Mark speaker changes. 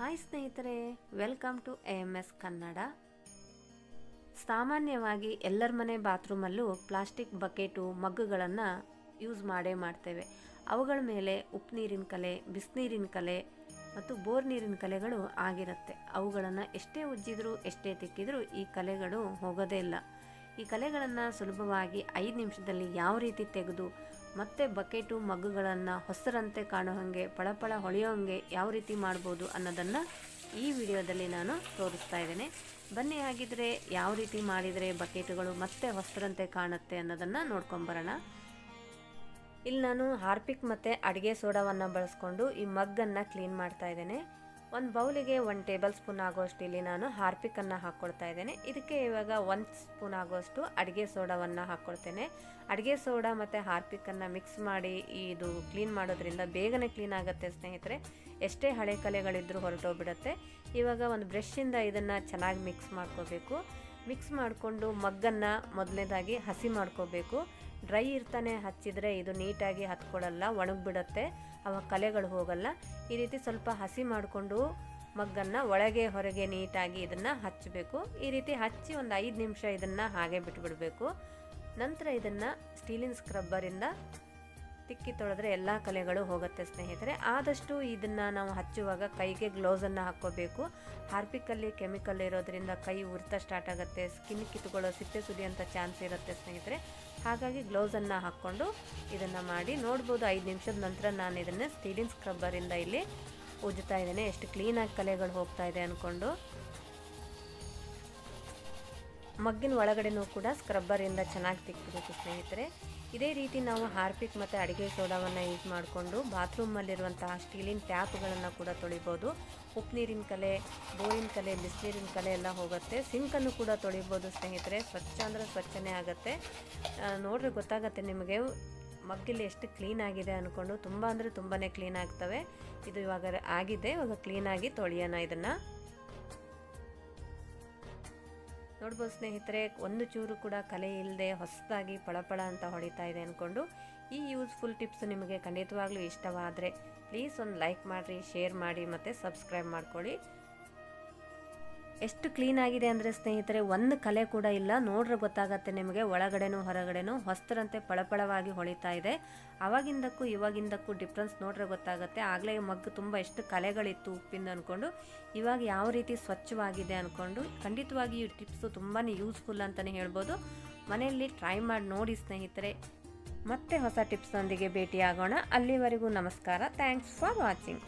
Speaker 1: Hi ಸ್ನೇಹಿತರೆ welcome to A M S Kannada ಸಾಮಾನ್ಯವಾಗಿ ಎಲ್ಲರ ಮನೆ ಬಾತ್ರೂಮಲ್ಲೂ ಪ್ಲಾಸ್ಟಿಕ್ ಬಕೆಟು, ಮಗ್ಗುಗಳನ್ನು ಯೂಸ್ ಮಾಡೇ ಮಾಡ್ತೇವೆ. ಅವುಗಳ ಮೇಲೆ ಉಪ್ಪು ನೀರಿನ ಕಲೆ ಬಿಸಿನೀರಿನ ಕಲೆ ಮತ್ತು ಬೋರ್ ನೀರಿನ ಕಲೆಗಳು ಆಗಿರುತ್ತೆ. ಅವುಗಳನ್ನು ಎಷ್ಟೇ ಉಜ್ಜಿದ್ರು, ಎಷ್ಟೇ ತಿಕ್ಕಿದ್ರೂ ಈ ಕಲೆಗಳು ಹೋಗೋದೇ ಇಲ್ಲ. ಈ ಕಲೆಗಳನ್ನು ಸುಲಭವಾಗಿ ಐದು ನಿಮಿಷದಲ್ಲಿ ಯಾವ ರೀತಿ ತೆಗೆದು ಮತ್ತೆ ಬಕೆಟು ಮಗ್ಗುಗಳನ್ನು ಹೊಸರಂತೆ ಕಾಣೋ ಹಾಗೆ, ಪಳಪಳ ಹೊಳೆಯೋ ಹಂಗೆ ಯಾವ ರೀತಿ ಮಾಡ್ಬೋದು ಅನ್ನೋದನ್ನು ಈ ವಿಡಿಯೋದಲ್ಲಿ ನಾನು ತೋರಿಸ್ತಾ ಇದ್ದೇನೆ. ಬನ್ನಿ, ಹಾಗಿದ್ರೆ ಯಾವ ರೀತಿ ಮಾಡಿದರೆ ಬಕೆಟುಗಳು ಮತ್ತೆ ಹೊಸರಂತೆ ಕಾಣುತ್ತೆ ಅನ್ನೋದನ್ನು ನೋಡ್ಕೊಂಬರೋಣ. ಇಲ್ಲಿ ನಾನು ಹಾರ್ಪಿಕ್ ಮತ್ತು ಅಡುಗೆ ಸೋಡಾವನ್ನು ಬಳಸ್ಕೊಂಡು ಈ ಮಗ್ಗನ್ನು ಕ್ಲೀನ್ ಮಾಡ್ತಾ ಇದ್ದೇನೆ. ಒಂದು ಬೌಲಿಗೆ ಒಂದು ಟೇಬಲ್ ಸ್ಪೂನ್ ಆಗೋಷ್ಟು ಇಲ್ಲಿ ನಾನು ಹಾರ್ಪಿಕನ್ನು ಹಾಕ್ಕೊಳ್ತಾ ಇದ್ದೇನೆ. ಇದಕ್ಕೆ ಇವಾಗ ಒಂದು ಸ್ಪೂನ್ ಆಗೋಷ್ಟು ಅಡುಗೆ ಸೋಡಾವನ್ನು ಹಾಕ್ಕೊಳ್ತೇನೆ ಅಡುಗೆ ಸೋಡಾ ಮತ್ತು ಹಾರ್ಪಿಕನ್ನು ಮಿಕ್ಸ್ ಮಾಡಿ ಇದು ಕ್ಲೀನ್ ಮಾಡೋದ್ರಿಂದ ಬೇಗನೆ ಕ್ಲೀನ್ ಆಗುತ್ತೆ ಸ್ನೇಹಿತರೆ. ಎಷ್ಟೇ ಹಳೆ ಕಲೆಗಳಿದ್ದರೂ ಹೊರಟೋಗ್ಬಿಡುತ್ತೆ. ಇವಾಗ ಒಂದು ಬ್ರಷಿಂದ ಇದನ್ನು ಚೆನ್ನಾಗಿ ಮಿಕ್ಸ್ ಮಾಡ್ಕೋಬೇಕು. ಮಿಕ್ಸ್ ಮಾಡಿಕೊಂಡು ಮಗ್ಗನ್ನು ಮೊದಲನೇದಾಗಿ ಹಸಿ ಮಾಡ್ಕೋಬೇಕು. ಡ್ರೈ ಇರ್ತಾನೆ ಹಚ್ಚಿದರೆ ಇದು ನೀಟಾಗಿ ಹತ್ಕೊಳ್ಳಲ್ಲ ಒಣಗಿಬಿಡುತ್ತೆ. ಅವಾಗ ಕಲೆಗಳು ಹೋಗಲ್ಲ. ಈ ರೀತಿ ಸ್ವಲ್ಪ ಹಸಿ ಮಾಡಿಕೊಂಡು ಮಗ್ಗನ್ನು ಒಳಗೆ ಹೊರಗೆ ನೀಟಾಗಿ ಇದನ್ನು ಹಚ್ಚಬೇಕು. ಈ ರೀತಿ ಹಚ್ಚಿ ಒಂದು ಐದು ನಿಮಿಷ ಇದನ್ನು ಹಾಗೆ ಬಿಟ್ಬಿಡಬೇಕು. ನಂತರ ಇದನ್ನು ಸ್ಟೀಲಿನ ಸ್ಕ್ರಬ್ಬರಿಂದ ತಿಕ್ಕಿ ತೊಳೆದ್ರೆ ಎಲ್ಲ ಕಲೆಗಳು ಹೋಗುತ್ತೆ, ಸ್ನೇಹಿತರೆ. ಆದಷ್ಟು ಇದನ್ನು ನಾವು ಹಚ್ಚುವಾಗ ಕೈಗೆ ಗ್ಲೌಸನ್ನು ಹಾಕ್ಕೋಬೇಕು. ಹಾರ್ಪಿಕಲ್ಲಿ, ಕೆಮಿಕಲ್ ಇರೋದ್ರಿಂದ ಕೈ ಉರಿತ ಸ್ಟಾರ್ಟ್ ಆಗುತ್ತೆ. ಸ್ಕಿನ್ ಕಿತ್ಕೊಳ್ಳೋ ಸಿಪ್ಪೆ ಸುಲಿಯೋಂಥ ಚಾನ್ಸ್ ಇರುತ್ತೆ, ಸ್ನೇಹಿತರೆ. ಹಾಗಾಗಿ ಗ್ಲೌಸನ್ನು ಹಾಕ್ಕೊಂಡು ಇದನ್ನು ಮಾಡಿ ನೋಡ್ಬೋದು. ಐದು ನಿಮಿಷದ ನಂತರ ನಾನು ಇದನ್ನು ಸ್ಟೀಲಿನ್ ಸ್ಕ್ರಬ್ಬರಿಂದ ಇಲ್ಲಿ ಉಜ್ತಾ ಇದ್ದೇನೆ. ಎಷ್ಟು ಕ್ಲೀನಾಗಿ ಕಲೆಗಳು ಹೋಗ್ತಾ ಇದೆ ಅಂದ್ಕೊಂಡು ಮಗ್ಗಿನ ಒಳಗಡೆನೂ ಕೂಡ ಸ್ಕ್ರಬ್ಬರಿಂದ ಚೆನ್ನಾಗಿ ತಿಕ್ಕಬೇಕು, ಸ್ನೇಹಿತರೆ. ಇದೇ ರೀತಿ ನಾವು ಹಾರ್ಪಿಕ್ ಮತ್ತು ಅಡುಗೆ ಸೋಡಾವನ್ನು ಯೂಸ್ ಮಾಡಿಕೊಂಡು ಬಾತ್ರೂಮಲ್ಲಿರುವಂತಹ ಸ್ಟೀಲಿನ ಟ್ಯಾಪ್ಗಳನ್ನು ಕೂಡ ತೊಳಿಬೋದು. ಉಪ್ಪು ನೀರಿನ ಕಲೆ, ಬೋರಿನ ಕಲೆ, ಬಿಸಿನೀರಿನ ಕಲೆ ಎಲ್ಲ ಹೋಗುತ್ತೆ. ಸಿಂಕನ್ನು ಕೂಡ ತೊಳಿಬೋದು ಸ್ನೇಹಿತರೆ. ಸ್ವಚ್ಛ ಅಂದರೆ ಸ್ವಚ್ಛನೇ ಆಗುತ್ತೆ. ನೋಡ್ರಿ, ಗೊತ್ತಾಗತ್ತೆ ನಿಮಗೆ. ಮಗ್ಗಿಲ್ಲಿ ಎಷ್ಟು ಕ್ಲೀನ್ ಆಗಿದೆ ಅಂದ್ಕೊಂಡು ತುಂಬ ಅಂದರೆ ತುಂಬಾ ಕ್ಲೀನ್ ಆಗ್ತವೆ. ಇದು ಇವಾಗ ಆಗಿದೆ. ಇವಾಗ ಕ್ಲೀನಾಗಿ ತೊಳೆಯೋಣ ಇದನ್ನು. ನೋಡ್ಬೋದು ಸ್ನೇಹಿತರೆ, ಒಂದು ಚೂರು ಕೂಡ ಕಲೆ ಇಲ್ಲದೆ ಹೊಸದಾಗಿ ಪಳಪಳ ಅಂತ ಹೊಡಿತಾ ಇದೆ ಅಂದ್ಕೊಂಡು ಈ ಯೂಸ್ಫುಲ್ ಟಿಪ್ಸ್ ನಿಮಗೆ ಖಂಡಿತವಾಗ್ಲೂ ಇಷ್ಟವಾದರೆ ಪ್ಲೀಸ್ ಒಂದು ಲೈಕ್ ಮಾಡಿರಿ ಶೇರ್ ಮಾಡಿ ಮತ್ತು ಸಬ್ಸ್ಕ್ರೈಬ್ ಮಾಡ್ಕೊಳ್ಳಿ. ಎಷ್ಟು ಕ್ಲೀನ್ ಆಗಿದೆ ಅಂದರೆ ಸ್ನೇಹಿತರೆ, ಒಂದು ಕಲೆ ಕೂಡ ಇಲ್ಲ. ನೋಡ್ರೆ ಗೊತ್ತಾಗತ್ತೆ ನಿಮಗೆ, ಒಳಗಡೆನೂ ಹೊರಗಡೆನೂ ಹೊಸ್ತರಂತೆ ಪಳಪಳವಾಗಿ ಹೊಳಿತಾ ಇದೆ. ಅವಾಗಿಂದಕ್ಕೂ ಇವಾಗಿಂದಕ್ಕೂ ಡಿಫ್ರೆನ್ಸ್ ನೋಡ್ರೆ ಗೊತ್ತಾಗುತ್ತೆ. ಆಗಲೇ ಮಗ್ಗು ತುಂಬ ಎಷ್ಟು ಕಲೆಗಳಿತ್ತು ಉಪ್ಪಿಂದ ಅಂದ್ಕೊಂಡು ಇವಾಗ ಯಾವ ರೀತಿ ಸ್ವಚ್ಛವಾಗಿದೆ ಅಂದ್ಕೊಂಡು ಖಂಡಿತವಾಗಿ ಈ ಟಿಪ್ಸು ತುಂಬಾ ಯೂಸ್ಫುಲ್ ಅಂತಲೇ ಹೇಳ್ಬೋದು. ಮನೆಯಲ್ಲಿ ಟ್ರೈ ಮಾಡಿ ನೋಡಿ ಸ್ನೇಹಿತರೆ. ಮತ್ತೆ ಹೊಸ ಟಿಪ್ಸ್ನೊಂದಿಗೆ ಭೇಟಿಯಾಗೋಣ. ಅಲ್ಲಿವರೆಗೂ ನಮಸ್ಕಾರ. Thanks for watching